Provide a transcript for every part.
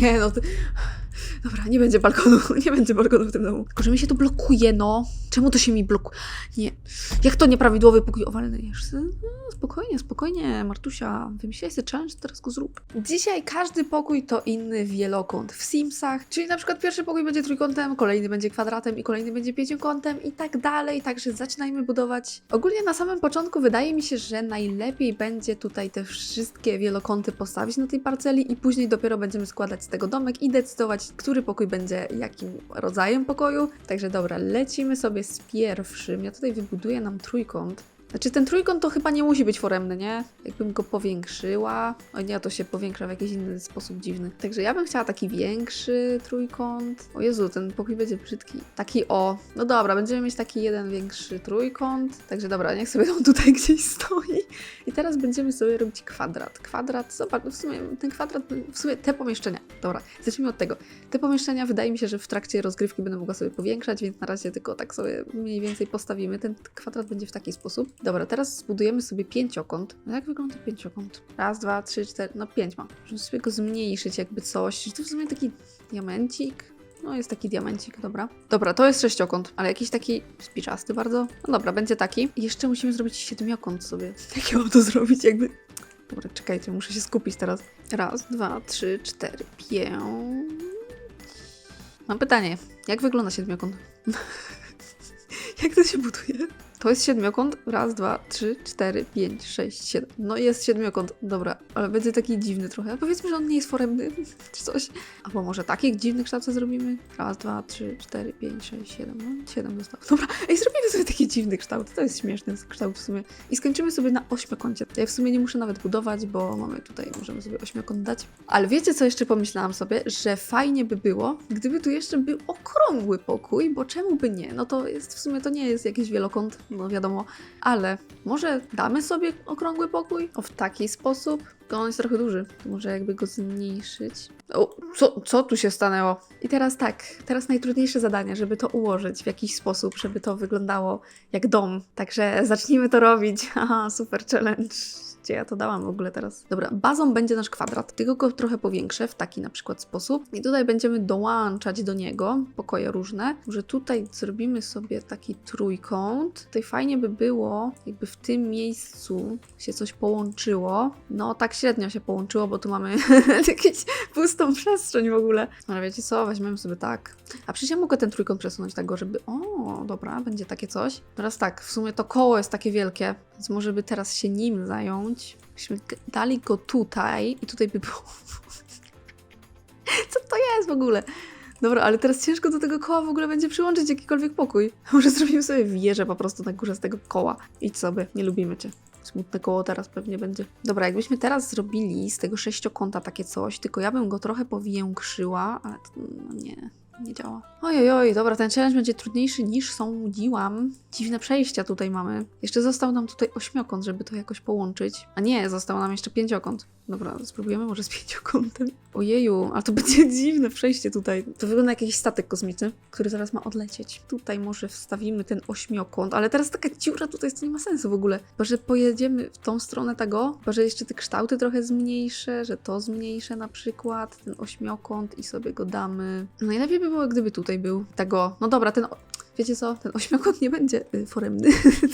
nie no. Ty... Dobra, nie będzie balkonu, nie będzie balkonu w tym domu. Tylko, że mi się to blokuje, no. Czemu to się mi blokuje? Nie. Jak to nieprawidłowy pokój owalny? No, spokojnie, spokojnie, Martusia. Wymyślaj sobie challenge, teraz go zrób. Dzisiaj każdy pokój to inny wielokąt w Simsach, czyli na przykład pierwszy pokój będzie trójkątem, kolejny będzie kwadratem i kolejny będzie pięciokątem i tak dalej, także zaczynajmy budować. Ogólnie na samym początku wydaje mi się, że najlepiej będzie tutaj te wszystkie wielokąty postawić na tej parceli i później dopiero będziemy składać z tego domek i decydować, który pokój będzie jakim rodzajem pokoju. Także dobra, lecimy sobie z pierwszym. Ja tutaj wybuduję nam trójkąt. Znaczy ten trójkąt to chyba nie musi być foremny, nie? Jakbym go powiększyła. O nie, to się powiększa w jakiś inny sposób dziwny. Także ja bym chciała taki większy trójkąt. O Jezu, ten pokój będzie brzydki. Taki o. No dobra, będziemy mieć taki jeden większy trójkąt. Także dobra, niech sobie on tutaj gdzieś stoi. I teraz będziemy sobie robić kwadrat. Kwadrat, zobacz, w sumie ten kwadrat, w sumie te pomieszczenia. Dobra, zacznijmy od tego. Te pomieszczenia wydaje mi się, że w trakcie rozgrywki będę mogła sobie powiększać, więc na razie tylko tak sobie mniej więcej postawimy. Ten kwadrat będzie w taki sposób. Dobra, teraz zbudujemy sobie pięciokąt. No jak wygląda pięciokąt? Raz, dwa, trzy, cztery, no pięć ma. Możemy sobie go zmniejszyć jakby coś. Czy to w sumie taki diamencik? No jest taki diamencik, dobra. Dobra, to jest sześciokąt, ale jakiś taki spiczasty bardzo. No dobra, będzie taki. Jeszcze musimy zrobić siedmiokąt sobie. Jak ja mam to zrobić? Jakby... Dobra, czekajcie, muszę się skupić teraz. Raz, dwa, trzy, cztery, pięć... Mam pytanie. Jak wygląda siedmiokąt? Jak to się buduje? To jest siedmiokąt. Raz, dwa, trzy, cztery, pięć, sześć, siedem. No jest siedmiokąt. Dobra, ale będzie taki dziwny trochę. Powiedzmy, że on nie jest foremny, czy coś. Albo może takich dziwnych kształtów zrobimy? Raz, dwa, trzy, cztery, pięć, sześć, siedem. No, siedem zostało. Dobra, ej, zrobimy sobie taki dziwny kształt. To jest śmieszny kształt w sumie. I skończymy sobie na ośmiokącie. Ja w sumie nie muszę nawet budować, bo mamy tutaj, możemy sobie ośmiokąt dać. Ale wiecie, co jeszcze pomyślałam sobie? Że fajnie by było, gdyby tu jeszcze był okrągły pokój, bo czemu by nie? No to jest w sumie to nie jest jakiś wielokąt, no wiadomo, ale może damy sobie okrągły pokój? O, w taki sposób? Tylko on jest trochę duży, to może jakby go zmniejszyć. O, co, co tu się stanęło? I teraz tak, teraz najtrudniejsze zadanie, żeby to ułożyć w jakiś sposób, żeby to wyglądało jak dom. Także zacznijmy to robić. Haha, super challenge. Gdzie ja to dałam w ogóle teraz? Dobra, bazą będzie nasz kwadrat, tylko go trochę powiększę w taki na przykład sposób. I tutaj będziemy dołączać do niego pokoje różne. Że tutaj zrobimy sobie taki trójkąt. Tutaj fajnie by było, jakby w tym miejscu się coś połączyło. No, tak średnio się połączyło, bo tu mamy jakąś pustą przestrzeń w ogóle. Ale wiecie co, weźmiemy sobie tak. A przecież ja mogę ten trójkąt przesunąć tak żeby... O, dobra, będzie takie coś. Teraz tak, w sumie to koło jest takie wielkie, więc może by teraz się nim zająć. Byśmy g- dali go tutaj i tutaj by było... Co to jest w ogóle? Dobra, ale teraz ciężko do tego koła w ogóle będzie przyłączyć jakikolwiek pokój. Może zrobimy sobie wieżę po prostu na górze z tego koła. Idź sobie, nie lubimy cię. Smutne koło teraz pewnie będzie. Dobra, jakbyśmy teraz zrobili z tego sześciokąta takie coś, tylko ja bym go trochę powiększyła, ale to, no nie, nie działa. Ojej, oj, dobra, ten challenge będzie trudniejszy niż sądziłam. Dziwne przejścia tutaj mamy. Jeszcze został nam tutaj ośmiokąt, żeby to jakoś połączyć. A nie, został nam jeszcze pięciokąt. Dobra, spróbujemy może z pięciokątem. Ojeju, ale to będzie dziwne przejście tutaj. To wygląda jak jakiś statek kosmiczny, który zaraz ma odlecieć. Tutaj może wstawimy ten ośmiokąt, ale teraz taka dziura tutaj jest, to nie ma sensu w ogóle. Chyba, że pojedziemy w tą stronę tego, chyba, że jeszcze te kształty trochę zmniejszę, że to zmniejszę na przykład, ten ośmiokąt i sobie go damy. Najlepiej by było, gdyby tutaj był. Tego, no dobra, ten... Wiecie co? Ten ośmiokąt nie będzie y, foremny.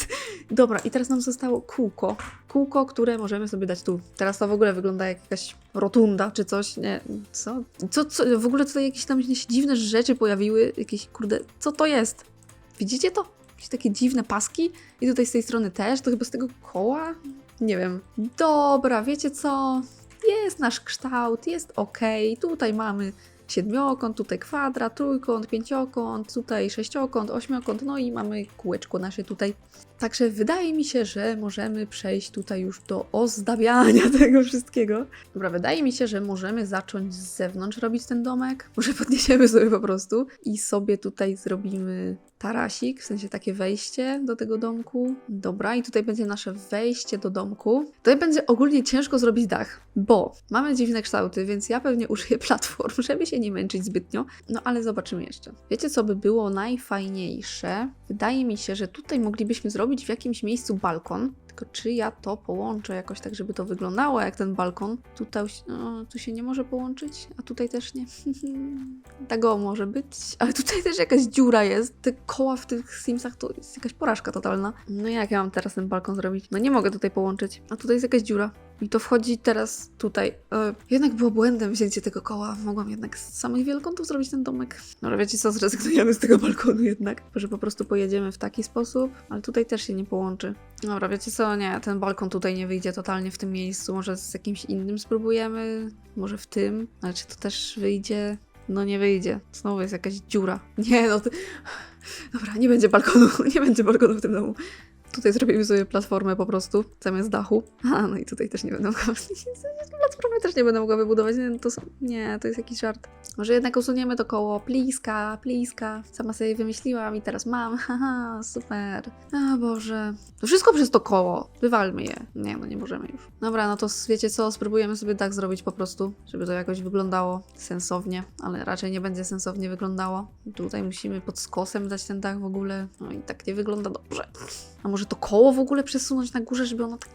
Dobra, i teraz nam zostało kółko. Kółko, które możemy sobie dać tu. Teraz to w ogóle wygląda jak jakaś rotunda czy coś. Nie, co? Co, co? W ogóle tutaj jakieś tam się dziwne rzeczy pojawiły. Jakieś, kurde, co to jest? Widzicie to? Jakieś takie dziwne paski. I tutaj z tej strony też. To chyba z tego koła? Nie wiem. Dobra, wiecie co? Jest nasz kształt, jest ok. Tutaj mamy siedmiokąt, tutaj kwadrat, trójkąt, pięciokąt, tutaj sześciokąt, ośmiokąt, no i mamy kółeczko nasze tutaj. Także wydaje mi się, że możemy przejść tutaj już do ozdabiania tego wszystkiego. Dobra, wydaje mi się, że możemy zacząć z zewnątrz robić ten domek. Może podniesiemy sobie po prostu i sobie tutaj zrobimy tarasik, w sensie takie wejście do tego domku. Dobra, i tutaj będzie nasze wejście do domku. Tutaj będzie ogólnie ciężko zrobić dach, bo mamy dziwne kształty, więc ja pewnie użyję platform, żeby się nie męczyć zbytnio. No ale zobaczymy jeszcze. Wiecie, co by było najfajniejsze? Wydaje mi się, że tutaj moglibyśmy zrobić w jakimś miejscu balkon, Tylko czy ja to połączę jakoś tak, żeby to wyglądało jak ten balkon? Tutaj no, tu się nie może połączyć, a tutaj też nie. Tego może być, ale tutaj też jakaś dziura jest. Te koła w tych Simsach to jest jakaś porażka totalna. No jak ja mam teraz ten balkon zrobić? No nie mogę tutaj połączyć, a tutaj jest jakaś dziura. I to wchodzi teraz tutaj. E, jednak było błędem wzięcie tego koła. Mogłam jednak z samych wielkątów zrobić ten domek. No wiecie co, zrezygnujemy z tego balkonu jednak. Że po prostu pojedziemy w taki sposób, ale tutaj też się nie połączy. Dobra, wiecie co, nie, ten balkon tutaj nie wyjdzie totalnie w tym miejscu. Może z jakimś innym spróbujemy, może w tym, ale czy to też wyjdzie? No nie wyjdzie. Znowu jest jakaś dziura. Nie, no ty... Dobra, nie będzie balkonu, nie będzie balkonu w tym domu. Tutaj zrobimy sobie platformę po prostu, zamiast dachu. A, no i tutaj też nie będę Platformy też nie będę mogła wybudować. Nie, to nie, to jest jakiś żart. Może jednak usuniemy to koło. Pliska, pliska. Sama sobie wymyśliłam i teraz mam. Haha, super. O Boże. To wszystko przez to koło. Wywalmy je. Nie, no nie możemy już. Dobra, no to wiecie co? Spróbujemy sobie tak zrobić po prostu, żeby to jakoś wyglądało sensownie, ale raczej nie będzie sensownie wyglądało. Tutaj musimy pod skosem dać ten dach w ogóle. No i tak nie wygląda dobrze. A może to koło w ogóle przesunąć na górze, żeby ono tak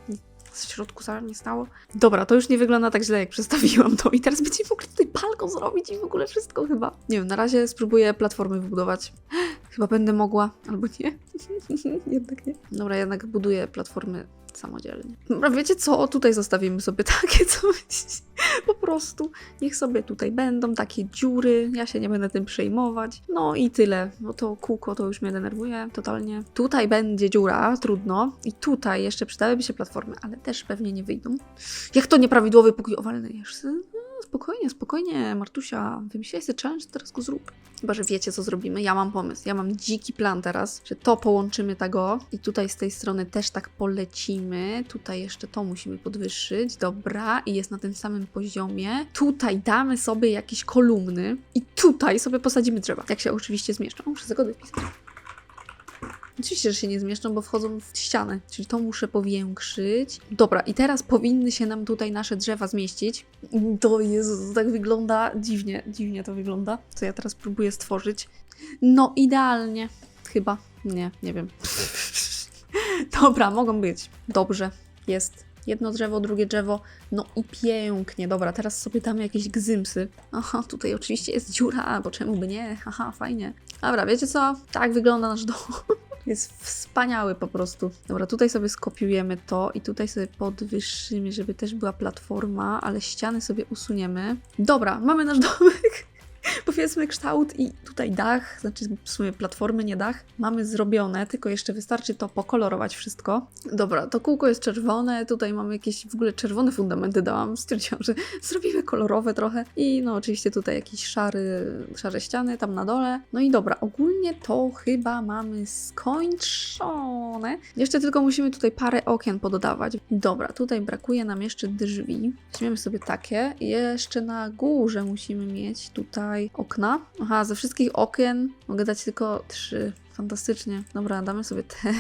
w środku za nie stało? Dobra, to już nie wygląda tak źle, jak przedstawiłam to. I teraz będziemy mogli tutaj balkon zrobić i w ogóle wszystko chyba. Nie wiem, na razie spróbuję platformy wybudować. Chyba będę mogła, albo nie. jednak nie. Dobra, jednak buduję platformy samodzielnie. Dobra, wiecie co? Tutaj zostawimy sobie takie coś. Po prostu. Niech sobie tutaj będą takie dziury. Ja się nie będę tym przejmować. No i tyle. No to kółko to już mnie denerwuje totalnie. Tutaj będzie dziura, trudno. I tutaj jeszcze przydałyby się platformy, ale też pewnie nie wyjdą. Jak to nieprawidłowy pokój owalny jest? Spokojnie, spokojnie, Martusia. Wymyśliłeś sobie challenge, teraz go zrób. Chyba, że wiecie, co zrobimy. Ja mam pomysł. Ja mam dziki plan teraz, że to połączymy tego i tutaj z tej strony też tak polecimy. Tutaj jeszcze to musimy podwyższyć. Dobra. I jest na tym samym poziomie. Tutaj damy sobie jakieś kolumny i tutaj sobie posadzimy drzewa. Jak się oczywiście zmieszczą. Muszę zagody wpisać. Oczywiście, że się nie zmieszczą, bo wchodzą w ścianę, czyli to muszę powiększyć. Dobra, i teraz powinny się nam tutaj nasze drzewa zmieścić. To jest, tak wygląda dziwnie, dziwnie to wygląda, co ja teraz próbuję stworzyć. No, idealnie. Chyba. Nie, nie wiem. Dobra, mogą być. Dobrze, jest. Jedno drzewo, drugie drzewo. No i pięknie. Dobra, teraz sobie damy jakieś gzymsy. Aha, tutaj oczywiście jest dziura, bo czemu by nie? Haha, fajnie. Dobra, wiecie co? Tak wygląda nasz dom. Jest wspaniały po prostu. Dobra, tutaj sobie skopiujemy to i tutaj sobie podwyższymy, żeby też była platforma, ale ściany sobie usuniemy. Dobra, mamy nasz domek. Powiedzmy kształt i tutaj dach, znaczy w sumie platformy, nie dach, mamy zrobione, tylko jeszcze wystarczy to pokolorować wszystko. Dobra, to kółko jest czerwone, tutaj mamy jakieś w ogóle czerwone fundamenty dałam, stwierdziłam, że zrobimy kolorowe trochę i no oczywiście tutaj jakiś szary, szare ściany tam na dole. No i dobra, ogólnie to chyba mamy skończone. Jeszcze tylko musimy tutaj parę okien pododawać. Dobra, tutaj brakuje nam jeszcze drzwi. Weźmiemy sobie takie. Jeszcze na górze musimy mieć tutaj okna. Aha, ze wszystkich okien mogę dać tylko trzy. Fantastycznie. Dobra, damy sobie te.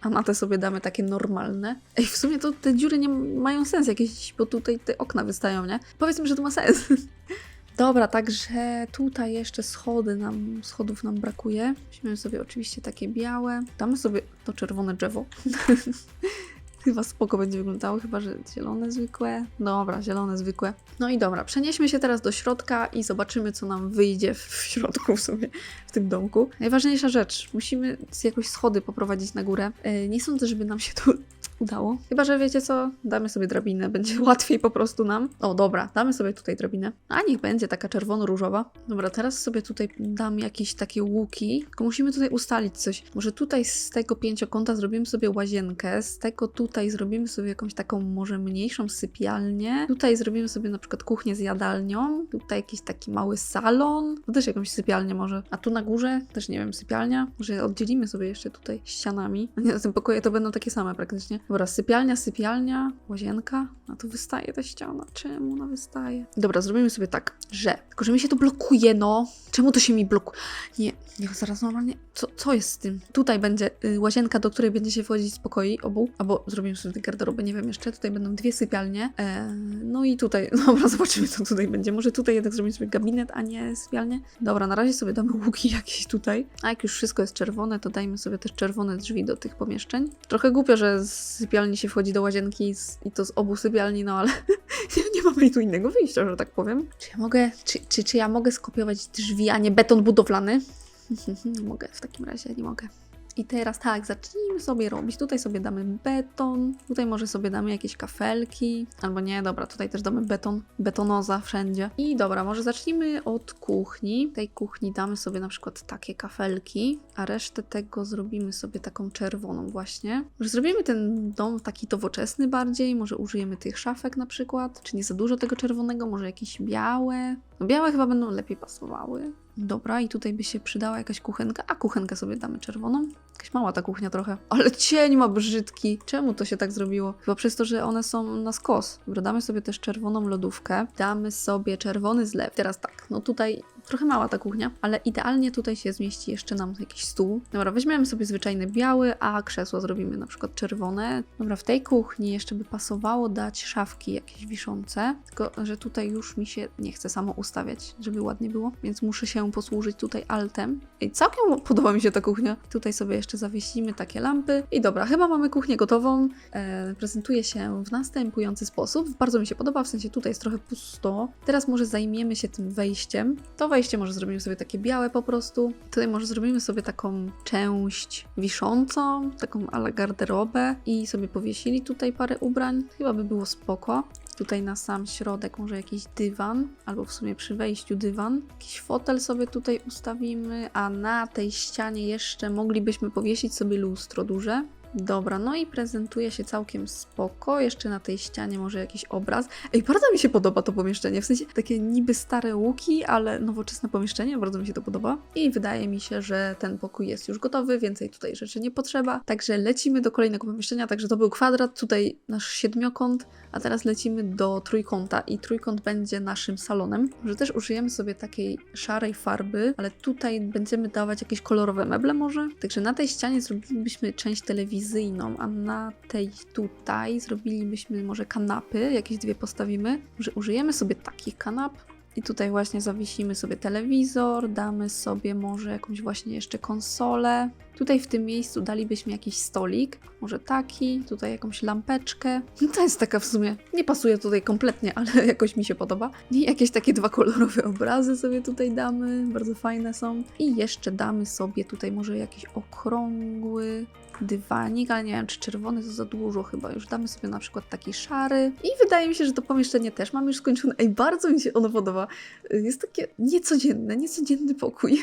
A na te sobie damy takie normalne. Ej, w sumie to te dziury nie mają sens jakieś, bo tutaj te okna wystają, nie? Powiedzmy, że to ma sens. Dobra, także tutaj jeszcze schody nam, schodów nam brakuje. Weźmiemy sobie oczywiście takie białe. Damy sobie to czerwone drzewo. Chyba spoko będzie wyglądało, chyba że zielone zwykłe. Dobra, zielone zwykłe. No i dobra, przenieśmy się teraz do środka i zobaczymy, co nam wyjdzie w środku w sumie, w tym domku. Najważniejsza rzecz, musimy jakoś schody poprowadzić na górę. E, Nie sądzę, żeby nam się to udało. Chyba, że wiecie co, damy sobie drabinę, będzie łatwiej po prostu nam. O, dobra, damy sobie tutaj drabinę. A niech będzie taka czerwono-różowa. Dobra, teraz sobie tutaj dam jakieś takie łuki, tylko musimy tutaj ustalić coś. Może tutaj z tego pięciokąta zrobimy sobie łazienkę, z tego tutaj zrobimy sobie jakąś taką może mniejszą sypialnię. Tutaj zrobimy sobie na przykład kuchnię z jadalnią, tutaj jakiś taki mały salon, to też jakąś sypialnię może. A tu na górze też nie wiem, sypialnia. Może oddzielimy sobie jeszcze tutaj ścianami. Nie, na tym pokoje to będą takie same praktycznie. Dobra, sypialnia, sypialnia, łazienka. A tu wystaje ta ściana. Czemu ona wystaje? Dobra, zrobimy sobie tak, że... Tylko, że mi się to blokuje, no. Czemu to się mi blokuje? Nie, niech zaraz normalnie. Co, co jest z tym? Tutaj będzie y, łazienka, do której będzie się wchodzić z pokoi obu. Albo zrobimy sobie garderoby, nie wiem jeszcze. Tutaj będą dwie sypialnie. E, no i tutaj, dobra, zobaczymy co tutaj będzie. Może tutaj jednak zrobimy sobie gabinet, a nie sypialnię. Dobra, na razie sobie damy łuki jakieś tutaj. A jak już wszystko jest czerwone, to dajmy sobie też czerwone drzwi do tych pomieszczeń. Trochę głupio, że z sypialni się wchodzi do łazienki z, i to z obu sypialni, no ale nie, nie mamy tu innego wyjścia, że tak powiem. Czy ja mogę, czy, czy, czy ja mogę skopiować drzwi, a nie beton budowlany? Nie mogę, w takim razie nie mogę. I teraz tak, zacznijmy sobie robić. Tutaj sobie damy beton, tutaj może sobie damy jakieś kafelki, albo nie, dobra, tutaj też damy beton, betonoza wszędzie. I dobra, może zacznijmy od kuchni. W tej kuchni damy sobie na przykład takie kafelki, a resztę tego zrobimy sobie taką czerwoną właśnie. Może zrobimy ten dom taki nowoczesny bardziej, może użyjemy tych szafek na przykład, czy nie za dużo tego czerwonego, może jakieś białe. No białe chyba będą lepiej pasowały. Dobra, i tutaj by się przydała jakaś kuchenka, a kuchenkę sobie damy czerwoną. Jakaś mała ta kuchnia trochę. Ale cień ma brzydki. Czemu to się tak zrobiło? Chyba przez to, że one są na skos. Dobra, damy sobie też czerwoną lodówkę. Damy sobie czerwony zlew. Teraz tak, no tutaj trochę mała ta kuchnia, ale idealnie tutaj się zmieści jeszcze nam jakiś stół. Dobra, weźmiemy sobie zwyczajny biały, a krzesło zrobimy na przykład czerwone. Dobra, w tej kuchni jeszcze by pasowało dać szafki jakieś wiszące, tylko że tutaj już mi się nie chce samo ustawiać, żeby ładnie było, więc muszę się posłużyć tutaj altem. I całkiem podoba mi się ta kuchnia. Tutaj sobie jeszcze zawiesimy takie lampy. I dobra, chyba mamy kuchnię gotową. E, prezentuje się w następujący sposób. Bardzo mi się podoba, w sensie tutaj jest trochę pusto. Teraz może zajmiemy się tym wejściem. To wejście może zrobimy sobie takie białe po prostu. Tutaj może zrobimy sobie taką część wiszącą, taką ala garderobę i sobie powiesili tutaj parę ubrań. Chyba by było spoko. Tutaj na sam środek może jakiś dywan, albo w sumie przy wejściu dywan. Jakiś fotel sobie tutaj ustawimy, a na tej ścianie jeszcze moglibyśmy powiesić sobie lustro duże. Dobra, no i prezentuje się całkiem spoko. Jeszcze na tej ścianie może jakiś obraz. Ej, bardzo mi się podoba to pomieszczenie. W sensie takie niby stare łuki, ale nowoczesne pomieszczenie. Bardzo mi się to podoba. I wydaje mi się, że ten pokój jest już gotowy, więcej tutaj rzeczy nie potrzeba. Także lecimy do kolejnego pomieszczenia. Także to był kwadrat, tutaj nasz siedmiokąt, a teraz lecimy do trójkąta i trójkąt będzie naszym salonem. Że też użyjemy sobie takiej szarej farby, ale tutaj będziemy dawać jakieś kolorowe meble może. Także na tej ścianie zrobilibyśmy część telewizyjną, a na tej tutaj zrobilibyśmy może kanapy, jakieś dwie postawimy. Użyjemy sobie takich kanap. I tutaj właśnie zawiesimy sobie telewizor, damy sobie może jakąś właśnie jeszcze konsolę. Tutaj w tym miejscu dalibyśmy jakiś stolik, może taki, tutaj jakąś lampeczkę. No to jest taka w sumie, nie pasuje tutaj kompletnie, ale jakoś mi się podoba. I jakieś takie dwa kolorowe obrazy sobie tutaj damy, bardzo fajne są. I jeszcze damy sobie tutaj może jakiś okrągły dywanik, ale nie wiem, czy czerwony to za dużo chyba. Już damy sobie na przykład taki szary. I wydaje mi się, że to pomieszczenie też mam już skończone. Ej, bardzo mi się ono podoba. Jest takie niecodzienne, niecodzienny pokój.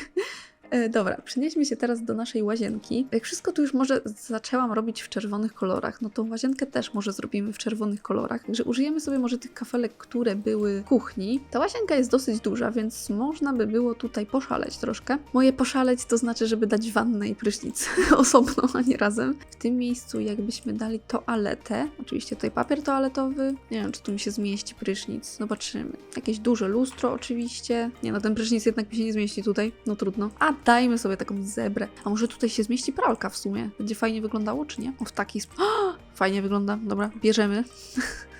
E, Dobra, przenieśmy się teraz do naszej łazienki. Jak wszystko tu już może zaczęłam robić w czerwonych kolorach, no to łazienkę też może zrobimy w czerwonych kolorach. Także użyjemy sobie może tych kafelek, które były w kuchni. Ta łazienka jest dosyć duża, więc można by było tutaj poszaleć troszkę. Moje poszaleć to znaczy, żeby dać wannę i prysznic osobno, a nie razem. W tym miejscu jakbyśmy dali toaletę, oczywiście tutaj papier toaletowy. Nie wiem, czy tu mi się zmieści prysznic. Zobaczymy. Jakieś duże lustro oczywiście. Nie no, ten prysznic jednak mi się nie zmieści tutaj. No trudno. A dajmy sobie taką zebrę. A może tutaj się zmieści pralka w sumie? Będzie fajnie wyglądało, czy nie? O, w taki sposób. Fajnie wygląda. Dobra, bierzemy.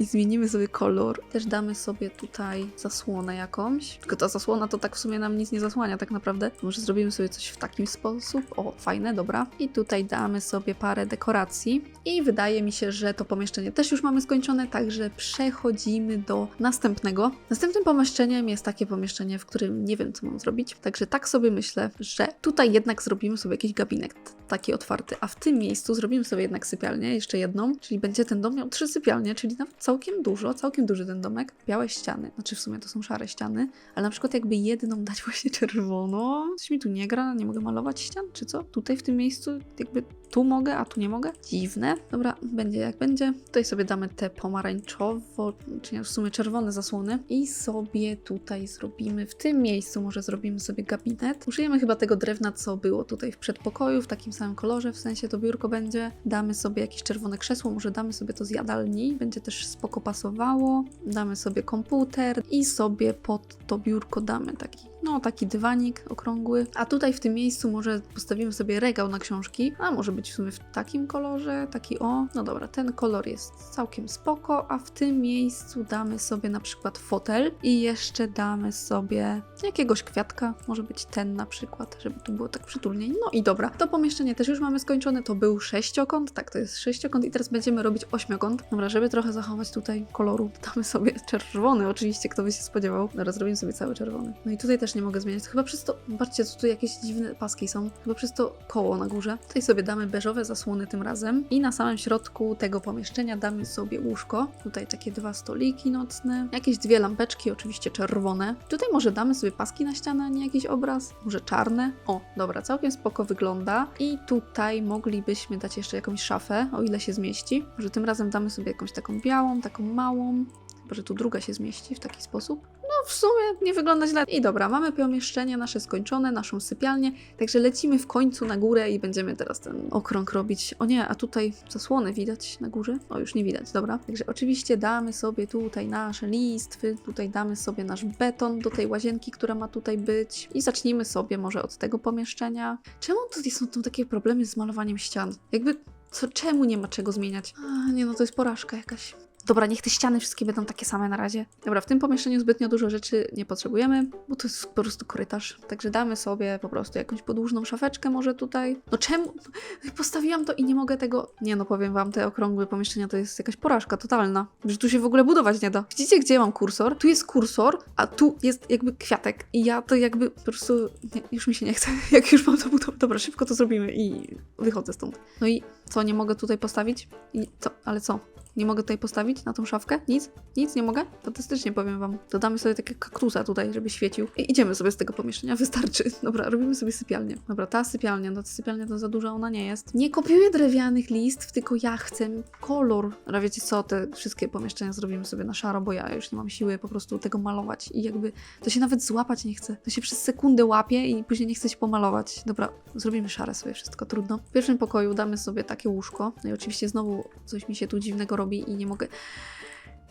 I zmienimy sobie kolor. Też damy sobie tutaj zasłonę jakąś. Tylko ta zasłona to tak w sumie nam nic nie zasłania tak naprawdę. Może zrobimy sobie coś w takim sposób. O, fajne, dobra. I tutaj damy sobie parę dekoracji. I wydaje mi się, że to pomieszczenie też już mamy skończone, także przechodzimy do następnego. Następnym pomieszczeniem jest takie pomieszczenie, w którym nie wiem, co mam zrobić. Także tak sobie myślę, że tutaj jednak zrobimy sobie jakiś gabinet taki otwarty, a w tym miejscu zrobimy sobie jednak sypialnię, jeszcze jedną, czyli będzie ten dom miał trzy sypialnie, czyli nawet całkiem dużo, całkiem duży ten domek. Białe ściany, znaczy w sumie to są szare ściany, ale na przykład jakby jedną dać właśnie czerwoną, coś mi tu nie gra, nie mogę malować ścian, czy co? Tutaj w tym miejscu jakby tu mogę, a tu nie mogę? Dziwne. Dobra, będzie jak będzie. Tutaj sobie damy te pomarańczowo, czy nie, w sumie czerwone zasłony i sobie tutaj zrobimy, w tym miejscu może zrobimy sobie gabinet. Użyjemy chyba tego drewna, co było tutaj w przedpokoju, w takim samym kolorze, w sensie to biurko będzie. Damy sobie jakieś czerwone krzesło, może damy sobie to z jadalni, będzie też spoko pasowało. Damy sobie komputer i sobie pod to biurko damy taki No, taki dywanik okrągły. A tutaj w tym miejscu może postawimy sobie regał na książki. A może być w sumie w takim kolorze, taki o. No dobra, ten kolor jest całkiem spoko, a w tym miejscu damy sobie na przykład fotel i jeszcze damy sobie jakiegoś kwiatka. Może być ten na przykład, żeby tu było tak przytulnie. No i dobra, to pomieszczenie też już mamy skończone. To był sześciokąt, tak, to jest sześciokąt i teraz będziemy robić ośmiokąt. Dobra, żeby trochę zachować tutaj koloru, damy sobie czerwony, oczywiście, kto by się spodziewał. Dobra, zrobimy sobie cały czerwony. No i tutaj też nie mogę zmieniać. Chyba przez to, patrzcie, tu jakieś dziwne paski są. Chyba przez to koło na górze. Tutaj sobie damy beżowe zasłony tym razem i na samym środku tego pomieszczenia damy sobie łóżko. Tutaj takie dwa stoliki nocne, jakieś dwie lampeczki, oczywiście czerwone. Tutaj może damy sobie paski na ścianę, a nie jakiś obraz. Może czarne. O, dobra, całkiem spoko wygląda. I tutaj moglibyśmy dać jeszcze jakąś szafę, o ile się zmieści. Może tym razem damy sobie jakąś taką białą, taką małą. Chyba, że tu druga się zmieści w taki sposób. No, w sumie nie wygląda źle. I dobra, mamy pomieszczenie nasze skończone, naszą sypialnię, także lecimy w końcu na górę i będziemy teraz ten okrąg robić. O nie, a tutaj zasłony widać na górze? O, już nie widać, dobra. Także oczywiście damy sobie tutaj nasze listwy, tutaj damy sobie nasz beton do tej łazienki, która ma tutaj być i zacznijmy sobie może od tego pomieszczenia. Czemu tutaj są takie problemy z malowaniem ścian? Jakby, co, czemu nie ma czego zmieniać? A, nie no, to jest porażka jakaś. Dobra, niech te ściany wszystkie będą takie same na razie. Dobra, w tym pomieszczeniu zbytnio dużo rzeczy nie potrzebujemy, bo to jest po prostu korytarz. Także damy sobie po prostu jakąś podłużną szafeczkę może tutaj. No czemu? Postawiłam to i nie mogę tego... Nie no, powiem wam, te okrągłe pomieszczenia to jest jakaś porażka totalna. Że tu się w ogóle budować nie da. Widzicie, gdzie mam kursor? Tu jest kursor, a tu jest jakby kwiatek. I ja to jakby po prostu... Nie, już mi się nie chce. Jak już mam to budować. Dobra, szybko to zrobimy i wychodzę stąd. No i co, nie mogę tutaj postawić? I co? Ale co? Nie mogę tutaj postawić na tą szafkę? Nic? Nic nie mogę? Fantastycznie powiem wam. Dodamy sobie takie kaktusa tutaj, żeby świecił. I idziemy sobie z tego pomieszczenia, wystarczy. Dobra, robimy sobie sypialnię. Dobra, ta sypialnia, no ta sypialnia to za duża ona nie jest. Nie kopiuję drewnianych listw, tylko ja chcę kolor. Ale wiecie co, te wszystkie pomieszczenia zrobimy sobie na szaro, bo ja już nie mam siły po prostu tego malować. I jakby to się nawet złapać nie chce. To się przez sekundę łapie i później nie chce się pomalować. Dobra, zrobimy szare sobie wszystko, trudno. W pierwszym pokoju damy sobie takie łóżko. No i oczywiście znowu coś mi się tu dziwnego robi i nie mogę.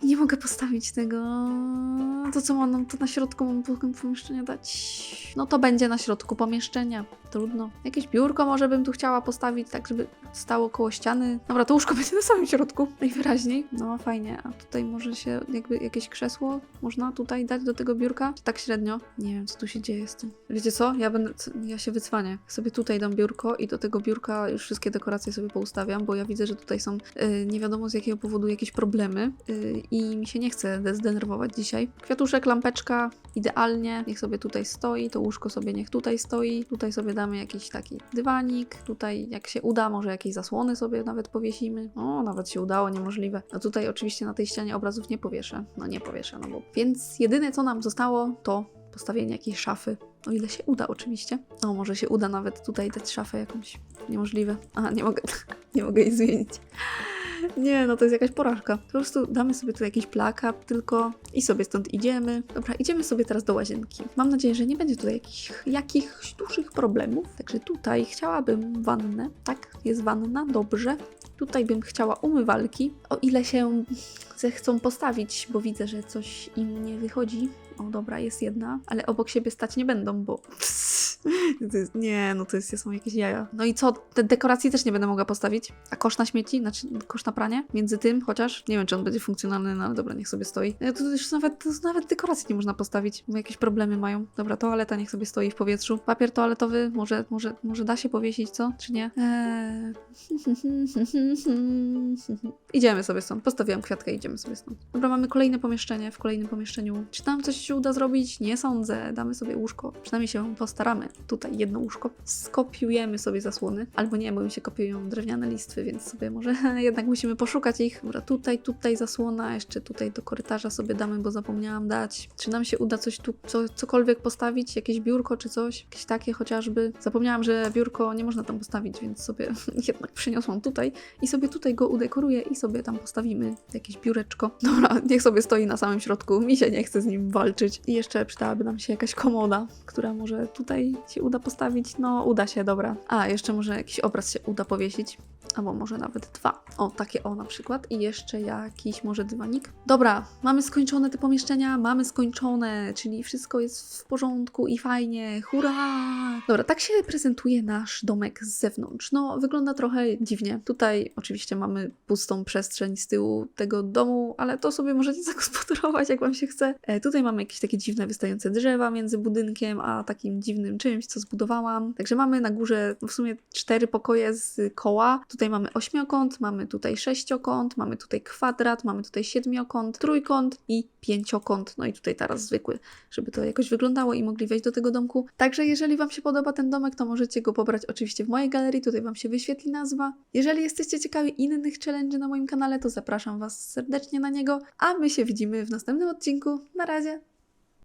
Nie mogę postawić tego. To co mam, to na środku mam po- pomieszczenia dać. No to będzie na środku pomieszczenia. Trudno. Jakieś biurko może bym tu chciała postawić, tak żeby stało koło ściany. Dobra, to łóżko będzie na samym środku, najwyraźniej. No fajnie, a tutaj może się jakby jakieś krzesło można tutaj dać do tego biurka? Czy tak średnio? Nie wiem, co tu się dzieje z tym. Wiecie co? Ja będę, ja się wycwanię. Sobie tutaj dam biurko i do tego biurka już wszystkie dekoracje sobie poustawiam, bo ja widzę, że tutaj są y, nie wiadomo z jakiego powodu jakieś problemy y, i mi się nie chce de- zdenerwować dzisiaj. Kwiatuszek, lampeczka, idealnie. Niech sobie tutaj stoi, to łóżko sobie niech tutaj stoi. Tutaj sobie damy jakiś taki dywanik. Tutaj jak się uda, może jakieś zasłony sobie nawet powiesimy. O, nawet się udało, niemożliwe. No tutaj oczywiście na tej ścianie obrazów nie powieszę. No nie powieszę, no bo... Więc jedyne co nam zostało to postawienie jakiejś szafy. O ile się uda oczywiście. O, może się uda nawet tutaj dać szafę jakąś. Niemożliwe. A, nie mogę, nie mogę jej zmienić. Nie, no to jest jakaś porażka. Po prostu damy sobie tu jakiś plakat tylko i sobie stąd idziemy. Dobra, idziemy sobie teraz do łazienki. Mam nadzieję, że nie będzie tutaj jakichś, jakichś dużych problemów. Także tutaj chciałabym wannę. Tak, jest wanna, dobrze. Tutaj bym chciała umywalki. O ile się zechcą postawić, bo widzę, że coś im nie wychodzi. O, dobra, jest jedna, ale obok siebie stać nie będą, bo. To nie, no to jest, są jakieś jaja. No i co? Te dekoracji też nie będę mogła postawić. A kosz na śmieci, znaczy kosz na pranie? Między tym chociaż? Nie wiem, czy on będzie funkcjonalny, no ale dobra, niech sobie stoi. No, to już nawet, to nawet dekoracji nie można postawić, bo jakieś problemy mają. Dobra, toaleta niech sobie stoi w powietrzu. Papier toaletowy, może, może, może da się powiesić, co? Czy nie? Eee... idziemy sobie stąd. Postawiłam kwiatkę, idziemy sobie stąd. Dobra, mamy kolejne pomieszczenie. W kolejnym pomieszczeniu. Czy tam coś się uda zrobić? Nie sądzę. Damy sobie łóżko. Przynajmniej się postaramy. Tutaj jedno łóżko. Skopiujemy sobie zasłony. Albo nie, bo mi się kopiują drewniane listwy, więc sobie może jednak musimy poszukać ich. Dobra, tutaj, tutaj zasłona. Jeszcze tutaj do korytarza sobie damy, bo zapomniałam dać. Czy nam się uda coś tu, co, cokolwiek postawić? Jakieś biurko czy coś? Jakieś takie chociażby. Zapomniałam, że biurko nie można tam postawić, więc sobie jednak przyniosłam tutaj i sobie tutaj go udekoruję i sobie tam postawimy jakieś biureczko. Dobra, niech sobie stoi na samym środku. Mi się nie chce z nim walczyć. I jeszcze przydałaby nam się jakaś komoda, która może tutaj się uda postawić. No, uda się, dobra. A, jeszcze może jakiś obraz się uda powiesić. Albo może nawet dwa. O, takie o na przykład i jeszcze jakiś może dywanik. Dobra, mamy skończone te pomieszczenia, mamy skończone, czyli wszystko jest w porządku i fajnie, hurra! Dobra, tak się prezentuje nasz domek z zewnątrz. No, wygląda trochę dziwnie. Tutaj oczywiście mamy pustą przestrzeń z tyłu tego domu, ale to sobie możecie zagospodarować, jak wam się chce. E, tutaj mamy jakieś takie dziwne wystające drzewa między budynkiem a takim dziwnym czymś, co zbudowałam. Także mamy na górze w sumie cztery pokoje z koła. Tutaj mamy ośmiokąt, mamy tutaj sześciokąt, mamy tutaj kwadrat, mamy tutaj siedmiokąt, trójkąt i pięciokąt. No i tutaj teraz zwykły, żeby to jakoś wyglądało i mogli wejść do tego domku. Także jeżeli Wam się podoba ten domek, to możecie go pobrać oczywiście w mojej galerii, tutaj Wam się wyświetli nazwa. Jeżeli jesteście ciekawi innych challenge na moim kanale, to zapraszam Was serdecznie na niego, a my się widzimy w następnym odcinku. Na razie!